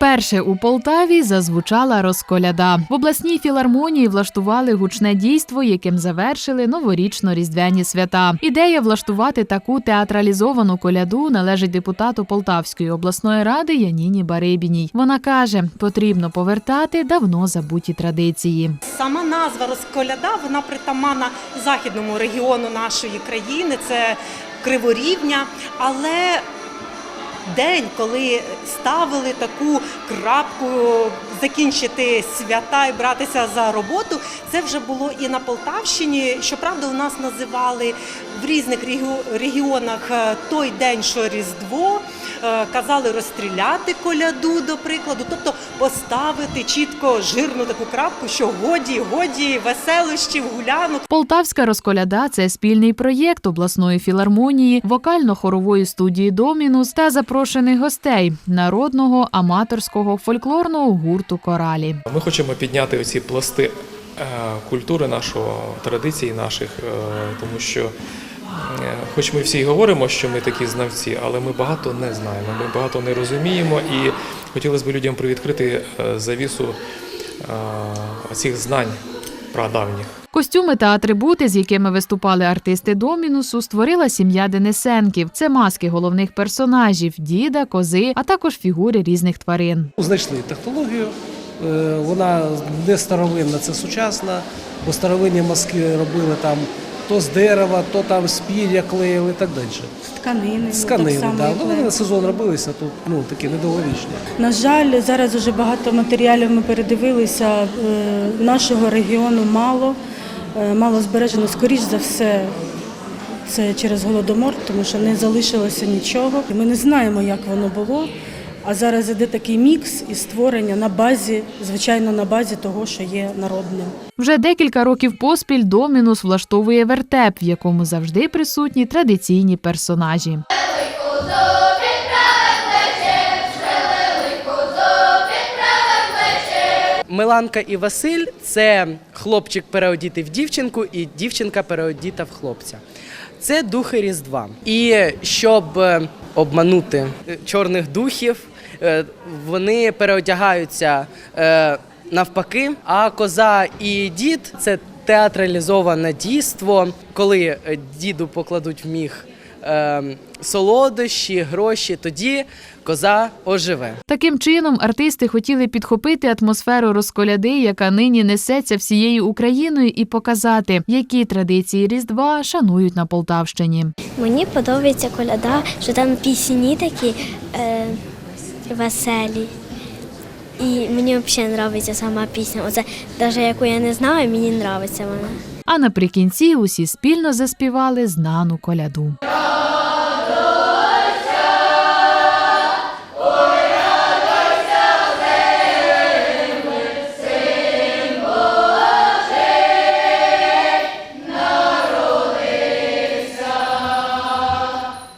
Вперше у Полтаві зазвучала розколяда. В обласній філармонії влаштували гучне дійство, яким завершили новорічно-різдвяні свята. Ідея влаштувати таку театралізовану коляду належить депутату Полтавської обласної ради Яніні Барибіній. Вона каже, потрібно повертати давно забуті традиції. Сама назва розколяда вона притаманна західному регіону нашої країни, це Криворівня, але день, коли ставили таку крапку, закінчити свята і братися за роботу, це вже було і на Полтавщині. Щоправда, у нас називали в різних регіонах е, той день, що Різдво. Е, Казали розстріляти коляду, до прикладу, тобто поставити чітко жирну таку крапку, що годі, годі веселощів, гулянок. Полтавська розколяда це спільний проєкт обласної філармонії, вокально-хорової студії Домінус та запрошених гостей народного аматорського фольклорного гурту Коралі. Ми хочемо підняти оці пласти е, культури нашого, традицій наших, е, тому що, хоч ми всі й говоримо, що ми такі знавці, але ми багато не знаємо, ми багато не розуміємо, і хотілося б людям привідкрити е, завісу е, цих знань прадавніх. Костюми та атрибути, з якими виступали артисти Домінусу, створила сім'я Денисенків. Це маски головних персонажів діда, кози, а також фігури різних тварин. Знайшли технологію. е, Вона не старовинна, це сучасна, бо старовинні маски робили там то з дерева, то там з пір'я клеїли і так далі. З тканини. З ну, так да. ну, вони на сезон робилися, тут ну, такі недовговічні. На жаль, зараз вже багато матеріалів ми передивилися. е, Нашого регіону мало, е, мало збережено. Скоріш за все, це через голодомор, тому що не залишилося нічого. Ми не знаємо, як воно було. А зараз іде такий мікс і створення на базі, звичайно, на базі того, що є народним. Вже декілька років поспіль Домінус влаштовує вертеп, в якому завжди присутні традиційні персонажі. Миланка і Василь це хлопчик переодітий в дівчинку і дівчинка переодіта в хлопця. Це духи Різдва. І щоб е, обманути е, чорних духів, вони переодягаються е, навпаки. А коза і дід це театралізоване дійство, коли е, діду покладуть в міг е, солодощі, гроші, тоді коза оживе. Таким чином, артисти хотіли підхопити атмосферу розколяди, яка нині несеться всією Україною, і показати, які традиції Різдва шанують на Полтавщині. Мені подобається коляда, що там пісні такі е, веселі. І мені взагалі подобається сама пісня. Оце навіть яку я не знаю, мені подобається вона. А наприкінці усі спільно заспівали знану коляду.